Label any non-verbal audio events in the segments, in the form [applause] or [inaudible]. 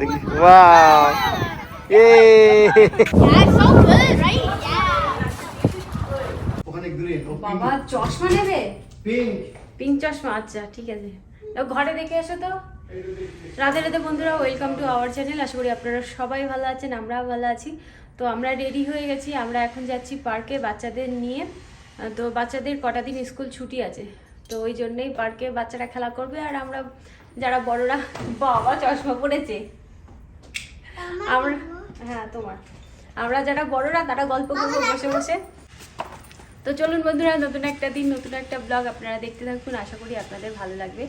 দেখি ওয়াও এ Yeah, so good, right? Yeah. ওখানে গ্রিন বাবা চশমা নেবে? পিঙ্ক পিঙ্ক চশমা আচ্ছা ঠিক আছে। তো ঘরে দেখে এসো তো। রাধে রাধে বন্ধুরা ওয়েলকাম টু আওয়ার চ্যানেল আশা করি আপনারা সবাই ভালো আছেন আমরাও ভালো আছি। তো আমরা রেডি হয়ে গেছি আমরা এখন যাচ্ছি পার্কে বাচ্চাদের নিয়ে। তো বাচ্চাদের কটা দিন স্কুল ছুটি আছে। তো ওই জন্যই পার্কে বাচ্চারা খেলা করবে আর আমরা যারা বড়রা বাবা চশমা পড়েছে আমরা হ্যাঁ তোমার। আমরা যারা বড়রা, তারা গল্প করব, বসে বসে। তো চলুন বন্ধুরা, নতুন একটা দিন, নতুন একটা ব্লগ আপনারা দেখতে থাকুন, আশা করি আপনাদের ভালো লাগবে।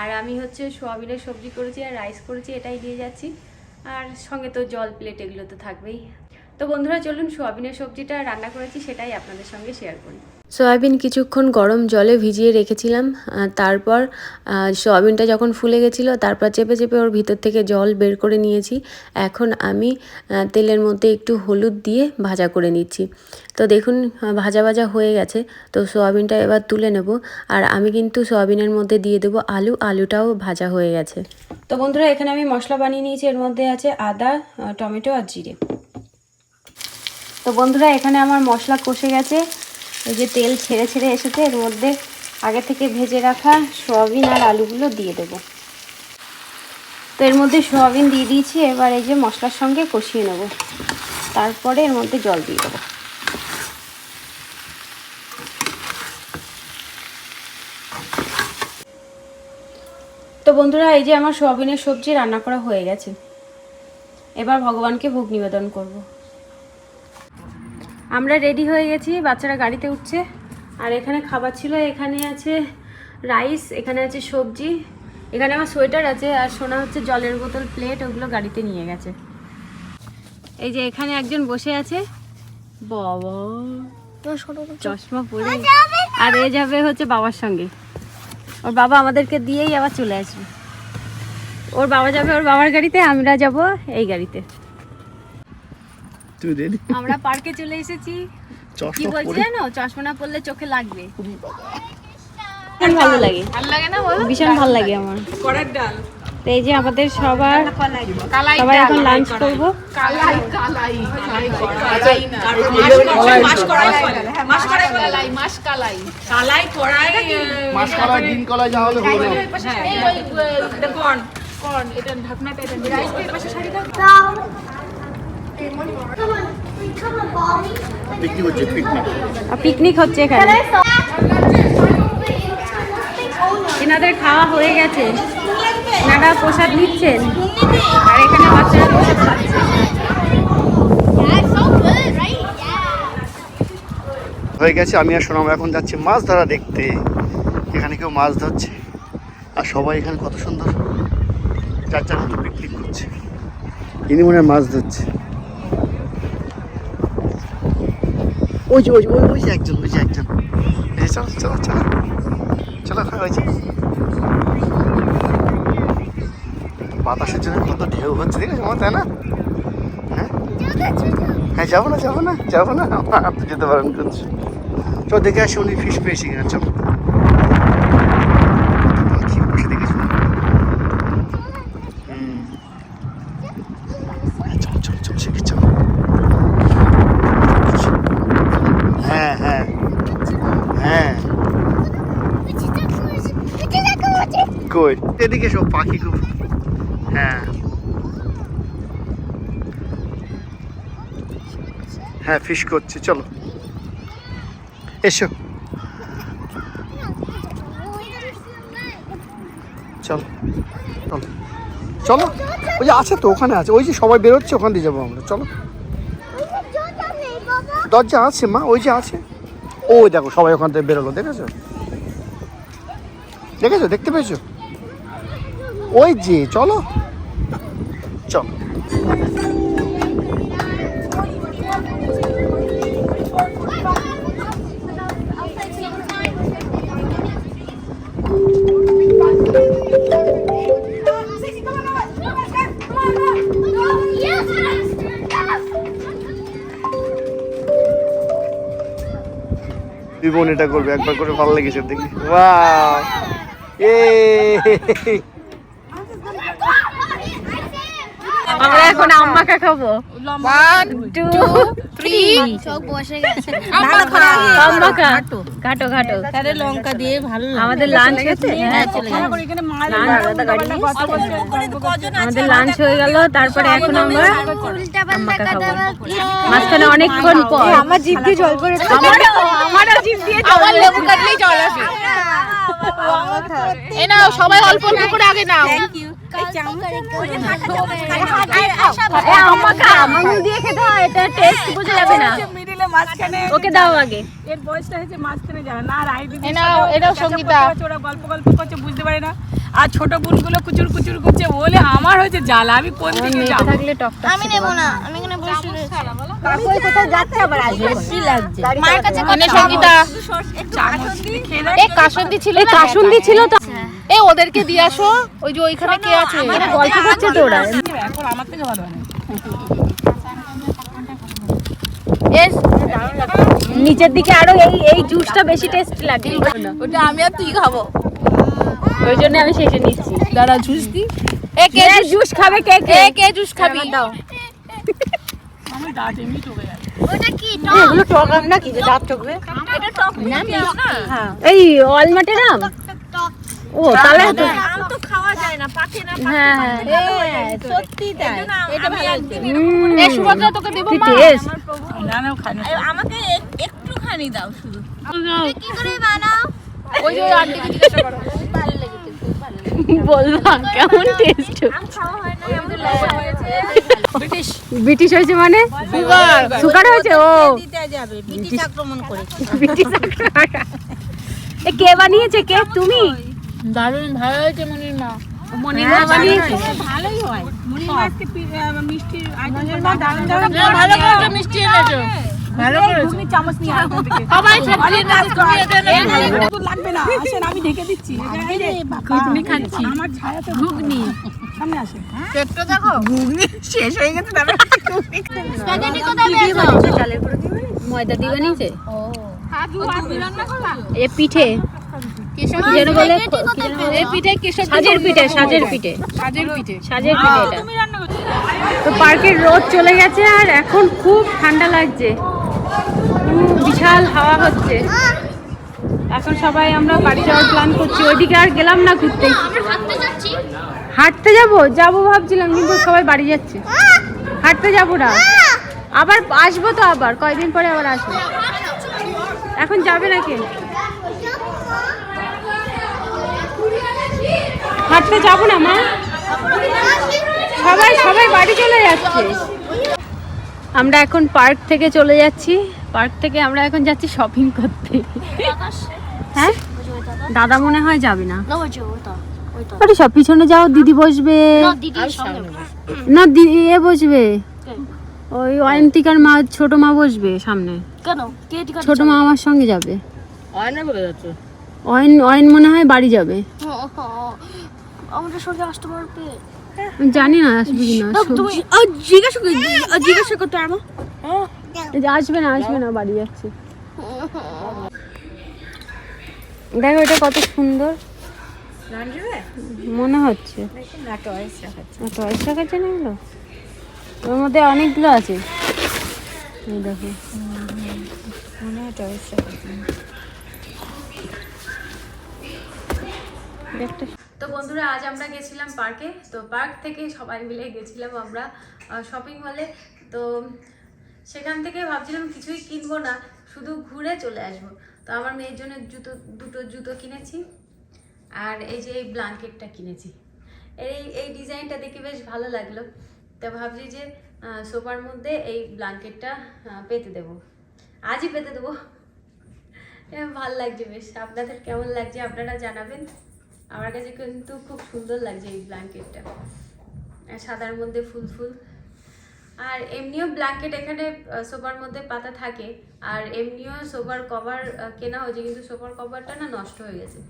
আর আমি হচ্ছে সোয়াবিনের সবজি করেছি আর রাইস করেছি, এটাই দিয়ে যাচ্ছি। আর সঙ্গে তো জল প্লেট এগুলো তো থাকবেই। তো বন্ধুরা, চলুন সোয়াবিনের সবজিটা রান্না করেছি, সেটাই আপনাদের সঙ্গে শেয়ার করি। সয়াবিন কিছুক্ষণ গরম জলে ভিজিয়ে রেখেছিলাম তারপর সয়াবিনটা যখন ফুলে গেছিল, তারপর চেপে চেপে ওর ভিতর থেকে জল বের করে নিয়েছি। এখন আমি তেলের মধ্যে একটু হলুদ দিয়ে ভাজা করে নিচ্ছি। তো দেখুন ভাজা ভাজা হয়ে গেছে। তো সয়াবিনটা এবার তুলে নেব। আর আমি কিন্তু সয়াবিনের মধ্যে দিয়ে দেবো আলু। আলুটাও ভাজা হয়ে গেছে। তো বন্ধুরা, এখানে আমি মশলা বানিয়ে নিয়েছি। এর মধ্যে আছে আদা টমেটো আর জিরে। তো বন্ধুরা, এখানে আমার মশলা কষে গেছে। এই যে তেল ছেড়ে ছেড়ে এসেছে, এর মধ্যে আগে থেকে ভেজে রাখা সোয়াবিন আর আলুগুলো দিয়ে দেবো। তো এর মধ্যে সোয়াবিন দিয়ে দিয়েছি, এবার এই যে মশলার সঙ্গে কষিয়ে নেব। তারপরে এর মধ্যে জল দিয়ে দেবো। তো বন্ধুরা, এই যে আমার সোয়াবিনের সবজি রান্না করা হয়ে গেছে। এবার ভগবানকে ভোগ নিবেদন করব। আমরা রেডি হয়ে গেছি, বাচ্চারা গাড়িতে উঠছে। আর এখানে খাবার ছিল, এখানে আছে রাইস এখানে আছে সবজি, এখানে আমার সোয়েটার আছে, আর সোনা হচ্ছে জলের বোতল প্লেট ওগুলো গাড়িতে নিয়ে গেছে। এই যে এখানে একজন বসে আছে। বাবা, চশমা পরে। আর এ যাবে হচ্ছে বাবার সঙ্গে। ওর বাবা আমাদেরকে দিয়েই আবার চলে আসবে। ওর বাবা যাবে ওর বাবার গাড়িতে, আমরা যাব এই গাড়িতে। তুমি রেডি আমরা পার্কে চলে এসেছি। কি বলছি জানো? চশমা না পরলে চোখে লাগবে। ভীষণ ভালো লাগে। ভালো লাগে না বলো? ভীষণ ভালো লাগে আমার। তো এই যে আমাদের সবার সবাই এখন লাঞ্চ করব। কালাই কালাই মাস কালাই। মাস কালাই কালাই কড়াই মাসকলা ডিম কলা যা হলে হলো এই ওই এটা কর্ন। কর্ন এটা ঢাকনাটা বিক্রি করছে পিকনিক পিকনিক হচ্ছে এখানে। এনাদের খাওয়া হয়ে গেছে। এনারা প্রসাদ নিচ্ছেন। আর এখানে বাচ্চারা প্রসাদ. হয়ে গেছে আমি আর সোনাম এখন যাচ্ছি মাছ ধরা দেখতে। এখানে কেউ মাছ ধরছে? আর সবাই এখানে কত সুন্দর। চার চার পিকনিক করছে। ইনি মনে হয় মাছ ধরছে। ওই যে, ওই ওই ওই যে একজন, ওই যে একজন। এই চলো চলো চলো। চলো ওই যে। বাতাসের জন্য কত ঢেউ হচ্ছে ঠিক আছে তাই না? হ্যাঁ? হ্যাঁ যাব না যাব না যাব না। যেতে পারেন করছি চলো, দেখে আসি, উনি ফিশ পেয়েছি কিনা চল পাখি বসে দেখেছ হুম। হ্যাঁ, চল চল চল শিখে চল হ্যাঁ হ্যাঁ হ্যাঁ কই এদিকে সব পাখি খুব হ্যাঁ। হ্যাঁ ফিশ করছি, চলো। এসো। চলো চলো। চলো, ওই যে আছে তো, ওখানে আছে। ওই যে সবাই বেরোচ্ছে, ওখান দিয়ে যাব আমরা। চলো। দরজা আছে, মা, ওই যে আছে। ওই দেখো, সবাই ওখান থেকে বেরোলো, দেখেছ? দেখেছ? দেখতে পেয়েছ? ওই যে চলো। চলো। বোন এটা করবে একবার করে ভালো লেগেছে দেখি। ওয়াও এ আমরা এখন খাব। ওয়ান টু থ্রি চোখ বসে গেছে। আম মাখা ঘাটো। ঘাটো তারে লঙ্কা দিয়ে ভালো আমাদের লাঞ্চ হচ্ছে। হ্যাঁ চলে যাবে আমাদের লাঞ্চ হয়ে গেল তারপরে এখন আমরা খাব। মাঝখানে অনেকক্ষণ পর। আমার জিভ দিয়ে জল পড়ে আমারও জিভ দিয়ে আমার লেবু কাটলেই জল আসে। এ নাও সবাই অল্প অল্প করে আগে নাও। আম মাখা আমার মুখ দিয়ে খেতে এটা টেস্ট বোঝা যাবে না। মিডিলে মাঝখানে ওকে দাও আগে। এর বয়সটা হয়েছে মাঝখানে যারা না রাই দিদি এ নাও এটাও সঙ্গীতা। ওরা গল্প গল্প করছে বুঝতে পারে না। আর ছোট বোনগুলো কুচুর কুচুর করছে বলে আমার হয়েছে জ্বালা আমি কোন দিকে যাব? থাকলে টকটা আমি নেব না আমি এখানে বসে রয়েছি। মায়ের কাছে কোনে সঙ্গীতা এ কাসন্দি ছিল কাসুন্দি ছিল তো। এ ওদেরকে দিয়ে আসো। ওই যে ওইখানে কে আছে? গল্প করছে তো ওরা। এখন আমার থেকে ভালো হয় না। নিচের দিকে আরও এই এই জুসটা বেশি টেস্ট লাগে। ওটা আমি আর তুই খাব। ওই জন্য আমি শেষে নিচ্ছি। দাঁড়া জুস দি। এ কে জুস খাবে কে কে? এ কে জুস খাবি? দাও। আমার দাঁত এমনি টকে যায় ওটা কি এগুলো টক আম না কি যে দাঁত টকবে এটা টক না? এই অলমাটের আম? ও তাহলে তো আম তো খাওয়া যায় না পাকে না হ্যাঁ হ্যাঁ। সত্যি তাই। এটা ভালো লাগছে। এ সুভদ্রা তোকে দেবো মা? না না খাই না আমাকে একটুখানি দাও শুধু। কি করে বানাও? ওই যে আন্টিকে জিজ্ঞাসা করো। ভালো লেগেছে। খুব ভালো [laughs] বলবা কেমন টেস্ট হয় ব্রিটিশ হয়েছে মানে? সুগার। হয়েছে ও। ব্রিটিশ আক্রমণ করেছে। ব্রিটিশ এ কে বানিয়েছে কে? তুমি? দারুণ ভালো হয়েছে মনির মা। মনিরা বানিয়েছে। ভালোই হয়। মিষ্টি আইটেম দারুণ দারুণ ভালো মিষ্টি এনেছো। ভালো ঘুগনি চামচ নিয়ে আসব সবাই সবজি নাচ তুমি এটা লাগবে না। আসেন আমি ঢেকে দিচ্ছি। এই যে ঘুগনি খাচ্ছি। আমার ছায়া ঘুগনি সামনে আসেন পেটটা দেখো স্প্যাগেটি কোথায় পেয়েছ? ময়দা বানিয়েছে? এ পিঠে। কি যেন বলে এই পিঠে। সাজের পিঠে সাজের পিঠে। সাজের পিঠে। সাজের পিঠে। এটা তো পার্কের রোদ চলে গেছে আর এখন খুব ঠান্ডা লাগছে। বিশাল হাওয়া হচ্ছে। এখন সবাই আমরা বাড়ি যাওয়ার প্ল্যান করছি। ওইদিকে আর গেলাম না ঘুরতে। হাঁটতে যাব? যাব ভাবছিলাম, কিন্তু সবাই বাড়ি যাচ্ছে। হাঁটতে যাব না। আবার আসব তো আবার। কয়দিন পরে আবার আসব। এখন যাবে নাকি? হাঁটতে যাব না, মা? সবাই সবাই বাড়ি চলে যাচ্ছে। আমরা এখন পার্ক থেকে চলে যাচ্ছি। পার্ক থেকে আমরা এখন যাচ্ছি শপিং করতে। হ্যাঁ? দাদা মনে হয় যাবে না। আরে সব পিছনে যাও দিদি বসবে। না দিদি সামনে না দিদি এ বসবে। ওই অয়ন্তিকার মা ছোট মা বসবে সামনে। কেন? ছোট মা আমার সঙ্গে যাবে। অয়না বলে অয়ন মনে হয় বাড়ি যাবে। আমাদের সঙ্গে আসতে পারবে। জানি না আসবে না জিজ্ঞাসা করি জিজ্ঞাসা করতে যে আসবে না আসবে না, বাড়ি যাচ্ছে। দেখো এটা কত সুন্দর। মনে হচ্ছে। টয়েস রাখাচ্ছে না এগুলো? ওর মধ্যে অনেকগুলো আছে। দেখো। তো বন্ধুরা, আজ আমরা গেছিলাম পার্কে তো পার্ক থেকে সবাই মিলে গেছিলাম আমরা শপিং মলে তো সেখান থেকে ভাবছিলাম কিছুই কিনবো না, শুধু ঘুরে চলে আসব। তো আমার মেয়ের জন্য জুতো, দুটো জুতো কিনেছি, আর এই যে এই ব্ল্যাঙ্কেটটা কিনেছি। এই এই ডিজাইনটা দেখে বেশ ভালো লাগল। তো ভাবছি যে সোফার মধ্যে এই ব্ল্যাঙ্কেটটা পেতে দেবো। আজই পেতে দেবো। ভালো লাগছে বেশ। আপনাদের কেমন লাগছে আপনারা জানাবেন। আমার কাছে কিন্তু খুব সুন্দর লাগছে এই ব্ল্যাঙ্কেটটা। সাদার মধ্যে ফুল ফুল। আর এমনিও ব্ল্যাঙ্কেট এখানে সোফার মধ্যে পাতা থাকে। আর এমনিও সোফার কভার কেনা হয়েছে, কিন্তু সোফার কভারটা না নষ্ট হয়ে গেছে।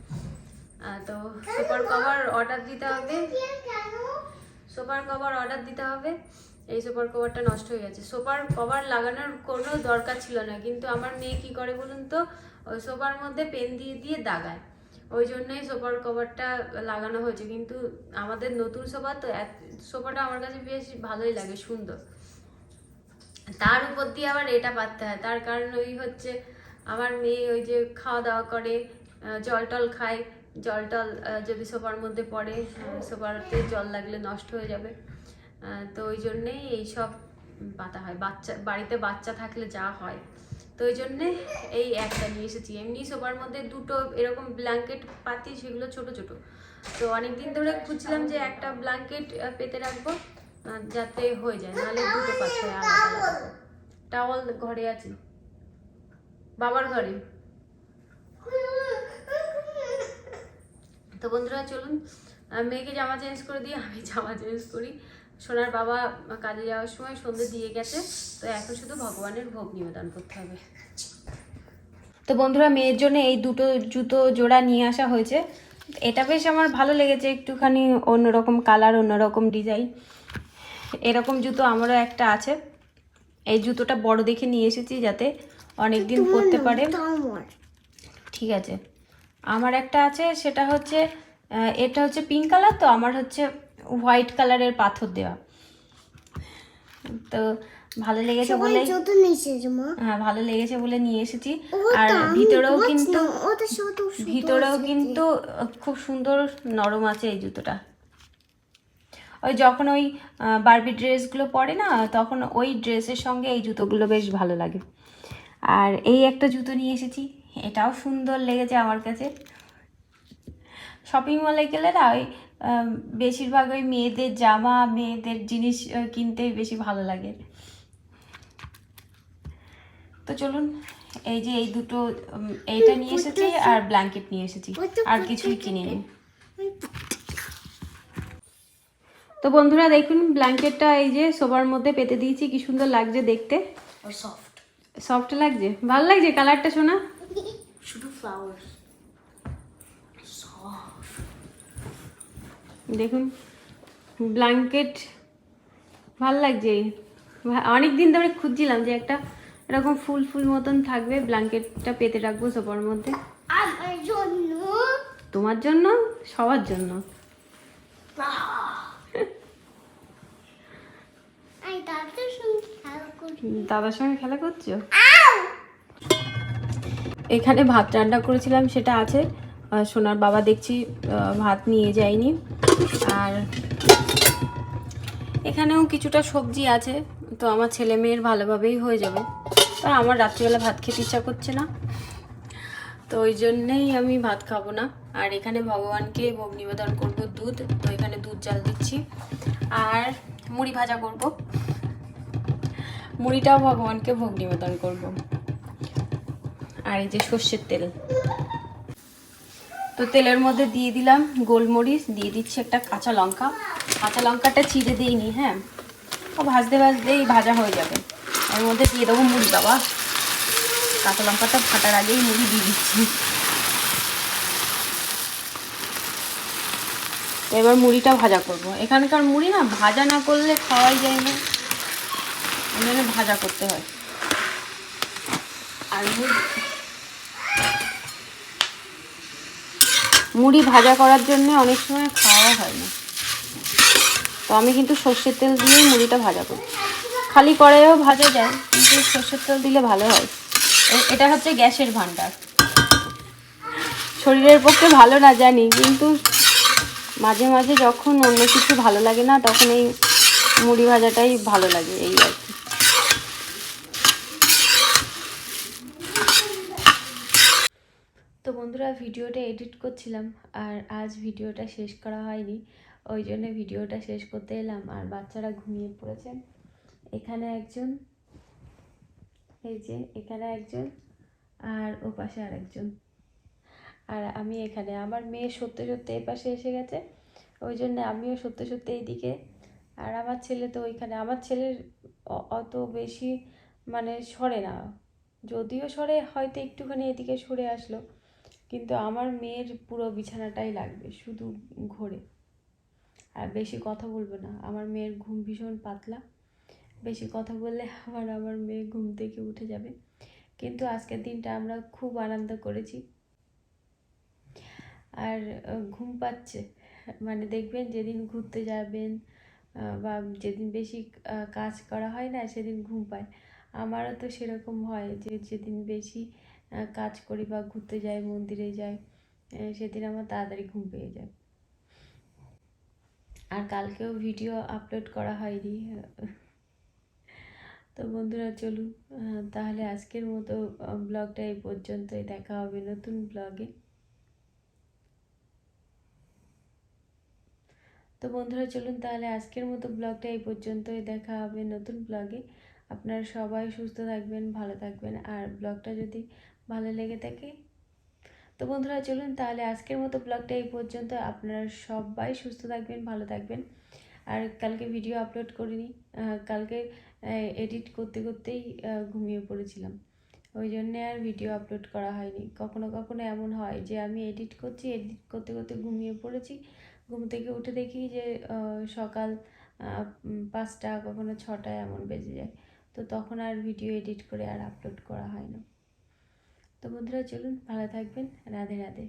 তো সোফার কভার অর্ডার দিতে হবে। সোফার কভার অর্ডার দিতে হবে। এই সোফার কভারটা নষ্ট হয়ে গেছে। সোফার কভার লাগানোর কোনো দরকার ছিল না, কিন্তু আমার মেয়ে কি করে বলুন তো? ওই সোফার মধ্যে পেন দিয়ে দিয়ে দাগায়। ওই জন্যই সোফার কভারটা লাগানো হয়েছে। কিন্তু আমাদের নতুন সোফা তো সোফাটা আমার কাছে বেশ ভালোই লাগে, সুন্দর। তার উপর দিয়ে আবার এটা পাততে হয়। তার কারণ ওই হচ্ছে আমার মেয়ে ওই যে খাওয়া দাওয়া করে জল টল খায়। জল টল যদি সোফার মধ্যে পড়ে সোফাতে জল লাগলে নষ্ট হয়ে যাবে। তো ওই জন্যেই এইসব পাতা হয়। বাচ্চা, বাড়িতে বাচ্চা থাকলে যা হয়। তো ওই জন্যে এই একটা নিয়ে এসেছি। এমনি সোফার মধ্যে দুটো এরকম ব্ল্যাঙ্কেট পাতি, সেগুলো ছোট ছোট। তো অনেক দিন ধরে খুঁজছিলাম যে একটা ব্ল্যাঙ্কেট পেতে রাখব। যাতে হয়ে যায়, নাহলে দুটো আলাদা টাওয়াল ঘরে আছে। বাবার ঘরে। তো বন্ধুরা, চলুন মেয়েকে জামা চেঞ্জ করে দিয়ে আমি জামা চেঞ্জ করি। সোনার বাবা কাজে যাওয়ার সময় সন্ধে দিয়ে গেছে, তো এখন শুধু ভগবানের ভোগ নিবেদন করতে হবে। তো বন্ধুরা, মেয়ের জন্য এই দুটো জুতো জোড়া নিয়ে আসা হয়েছে। এটা বেশ আমার ভালো লেগেছে, একটুখানি অন্যরকম কালার অন্যরকম ডিজাইন এরকম জুতো আমারও একটা আছে। এই জুতোটা বড় দেখে নিয়ে এসেছি যাতে অনেক দিন পরতে পারে। ঠিক আছে। আমার একটা আছে সেটা হচ্ছে এটা হচ্ছে পিঙ্ক কালার তো আমার হচ্ছে হোয়াইট কালারের পাথর দেওয়া। তো ভালো লেগেছে বলে হ্যাঁ ভালো লেগেছে বলে নিয়ে এসেছি। আর ভিতরেও কিন্তু ভিতরেও কিন্তু খুব সুন্দর নরম আছে এই জুতোটা। ওই যখন ওই বারবি ড্রেসগুলো পরে না তখন ওই ড্রেসের সঙ্গে এই জুতোগুলো বেশ ভালো লাগে। আর এই একটা জুতো নিয়ে এসেছি এটাও সুন্দর লেগেছে আমার কাছে। শপিং মলে গেলে না ওই বেশিরভাগ ওই মেয়েদের জামা মেয়েদের জিনিস আহ, কিনতেই বেশি ভালো লাগে। তো চলুন এই যে এই দুটো এইটা নিয়ে এসেছি আর ব্ল্যাঙ্কেট নিয়ে এসেছি। আর কিছুই কিনিনি। তো বন্ধুরা দেখুন ব্ল্যাঙ্কেটটা এই যে সোবার মধ্যে পেতে দিয়েছি। কি সুন্দর লাগছে দেখতে। সফট সফট লাগছে? ভালো লাগছে কালারটা শোনা শুধু ফ্লাওয়ার দেখুন ব্ল্যাঙ্কেট ভালো লাগছে। অনেক দিন ধরে খুঁজছিলাম যে একটা এরকম ফুল ফুল মতন থাকবে ব্ল্যাঙ্কেটটা পেতে রাখব সোফার মধ্যে। আমার জন্য। তোমার জন্য? সবার জন্য আমি তাদের সঙ্গে খেলা করি দাদার সঙ্গে খেলা করছ। এখানে ভাত রান্না করেছিলাম সেটা আছে। আর সোনার বাবা দেখছি ভাত নিয়ে যায়নি। আর এখানেও কিছুটা সবজি আছে তো আমার ছেলে মেয়ের ভালোভাবেই হয়ে যাবে। তা আমার রাত্রিবেলা ভাত খেতে ইচ্ছা করছে না। তো ওই জন্যেই আমি ভাত খাব না। আর এখানে ভগবানকে ভোগ নিবেদন করব দুধ তো এখানে দুধ জাল দিচ্ছি। আর মুড়ি ভাজা করব। মুড়িটাও ভগবানকে ভোগ নিবেদন করব। আর এই যে সর্ষের তেল। তো তেলের মধ্যে দিয়ে দিলাম গোলমরিচ, দিয়ে দিচ্ছি একটা কাঁচা লঙ্কা। কাঁচা লঙ্কাটা চিড়ে দিইনি হ্যাঁ? ও ভাজতে ভাজতেই ভাজা হয়ে যাবে। এর মধ্যে দিয়ে দেবো মুড়ি, বাবা। কাঁচা লঙ্কাটা ফাটার আগেই মুড়ি দিয়ে দিচ্ছি। এবার মুড়িটা ভাজা করব। এখানকার মুড়ি না, ভাজা না করলে খাওয়াই যায় না। ওই ভাজা করতে হয়। আর মুড়ি ভাজা করার জন্য অনেক সময় খাওয়া হয় না। তো আমি কিন্তু সর্ষের তেল দিয়েই মুড়িটা ভাজা করি। খালি কড়াইও ভাজা যায়, কিন্তু সর্ষের তেল দিলে ভালো হয়। এটা হচ্ছে গ্যাসের ভান্ডার শরীরের পক্ষে ভালো না জানি, কিন্তু মাঝে মাঝে যখন অন্য কিছু ভালো লাগে না, তখন এই মুড়ি ভাজাটাই ভালো লাগে, এই আর কি। বন্ধুরা ভিডিওটা এডিট করছিলাম আর আজ ভিডিওটা শেষ করা হয়নি। ওই জন্য ভিডিওটা শেষ করতে এলাম। আর বাচ্চারা ঘুমিয়ে পড়েছেন। এখানে একজন, এই যে এখানে একজন আর ও পাশে আর একজন আর আমি এখানে, আমার মেয়ে সত্যি সত্যি এই পাশে এসে গেছে। ওই জন্য আমিও সত্যি সত্যি এইদিকে। আর আমার ছেলে তো ওইখানে, আমার ছেলের অত বেশি মানে সরে না। যদিও সরে, হয়তো একটুখানি এদিকে সরে আসলো। কিন্তু আমার মেয়ের পুরো বিছানাটাই লাগবে, শুধু ঘোরে। আর বেশি কথা বলবে না, আমার মেয়ের ঘুম ভীষণ পাতলা। বেশি কথা বললে আবার আমার মেয়ে ঘুম থেকে উঠে যাবে। কিন্তু আজকের দিনটা আমরা খুব আনন্দ করেছি। আর ঘুম পাচ্ছে। মানে দেখবেন যেদিন ঘুরতে যাবেন বা যেদিন বেশি কাজ করা হয় না, সেদিন ঘুম পায়। আমারও তো সেরকম হয় যে যেদিন বেশি কাজ করি বা ঘুরতে যাই, মন্দিরে যাই সেদিন আমার তাড়াতাড়ি ঘুম পেয়ে যায়। আর কালকেও ভিডিও আপলোড করা হয়নি। [laughs] তো বন্ধুরা, চলুন তাহলে আজকের মতো ব্লগটা এই পর্যন্তই। দেখা হবে নতুন ব্লগে তো বন্ধুরা, চলুন তাহলে আজকের মতো ব্লগটা এই পর্যন্তই। দেখা হবে নতুন ব্লগে আপনারা সবাই সুস্থ থাকবেন, ভালো থাকবেন। আর ব্লগটা যদি ভালো লেগে থাকে। তো বন্ধুরা, চলুন তাহলে আজকের মতো ব্লগটা এই পর্যন্ত। আপনারা সবাই সুস্থ থাকবেন, ভালো থাকবেন। আর কালকে ভিডিও আপলোড করিনি কালকে এডিট করতে করতেই ঘুমিয়ে পড়েছিলাম। ওই জন্যে আর ভিডিও আপলোড করা হয়নি। কখনো কখনো এমন হয় যে আমি এডিট করছি এডিট করতে করতে ঘুমিয়ে পড়েছি। ঘুম থেকে উঠে দেখি যে সকাল পাঁচটা, কখনো ছটা এমন বেজে যায়। তো তখন আর ভিডিও এডিট করে আর আপলোড করা হয় না। তো বন্ধুরা চলুন ভালো থাকবেন। রাধে রাধে।